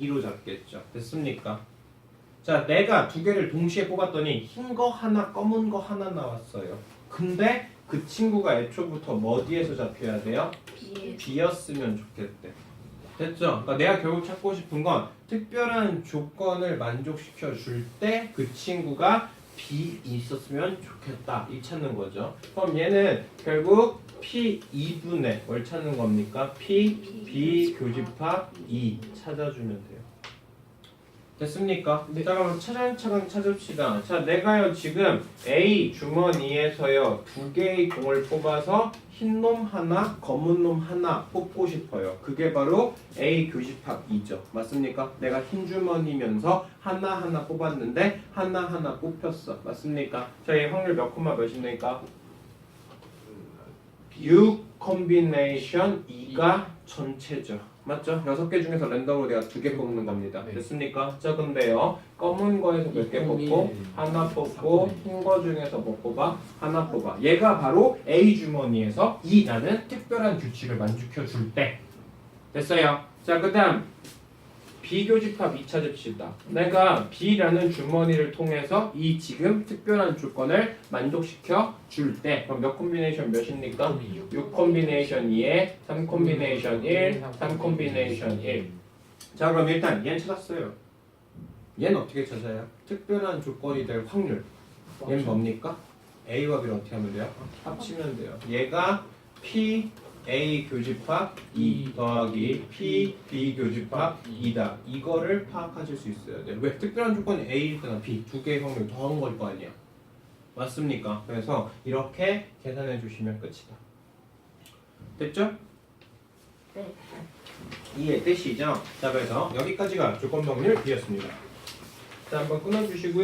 2로 잡겠죠. 됐습니까? 자, 내가 두 개를 동시에 뽑았더니 흰 거 하나, 검은 거 하나 나왔어요. 근데 그 친구가 애초부터 뭐 어디에서 잡혀야 돼요? B였으면 좋겠대. 됐죠? 그러니까 내가 결국 찾고 싶은 건 특별한 조건을 만족시켜 줄 때 그 친구가 B 있었으면 좋겠다. 이 찾는 거죠. 그럼 얘는 결국 P 2분의 뭘 찾는 겁니까? P B 교집합 2 찾아주면 돼요. 됐습니까? 자 그럼 차근차근 찾읍시다. 자 내가요 지금 A 주머니에서요 두 개의 공을 뽑아서 흰 놈 하나, 검은 놈 하나 뽑고 싶어요. 그게 바로 A 교집합 2죠. 맞습니까? 내가 흰 주머니면서 하나 하나 뽑았는데 하나 하나 뽑혔어. 맞습니까? 저희 확률 몇 콤마 몇입니까? 6 콤비네이션 2 가 전체죠. 맞죠? 여섯 개 중에서 랜덤으로 내가 두 개 뽑는 겁니다. 네. 됐습니까? 자, 근데요. 검은 거에서 몇 개 뽑고 하나 뽑고 흰 거 중에서 뭐 뽑아? 하나 뽑아. 얘가 바로 A 주머니에서 이라는 특별한 규칙을 만족해 줄 때. 됐어요. 자, 그 다음 비교집합 2 찾읍시다. 내가 B라는 주머니를 통해서 이 지금 특별한 조건을 만족시켜 줄 때. 그럼 몇 콤비네이션 몇입니까? 6 콤비네이션 2에 3 콤비네이션 1, 3 콤비네이션 1. 자, 그럼 일단 얘는 찾았어요. 얘는 어떻게 찾아요? 특별한 조건이 될 확률. 얘는 뭡니까? A와 B를 어떻게 하면 돼요? 합치면 돼요. 얘가 P A 교집합 2 더하기 P B 교집합 2다. 이거를 파악하실 수 있어야 돼요. 왜? 특별한 조건이 A일 때나 B 두 개의 확률 더한 걸 거 아니야. 맞습니까? 그래서 이렇게 계산해 주시면 끝이다. 됐죠? 네. 이해 되시죠? 자 그래서 여기까지가 조건 확률 B였습니다. 자 한번 끊어주시고요.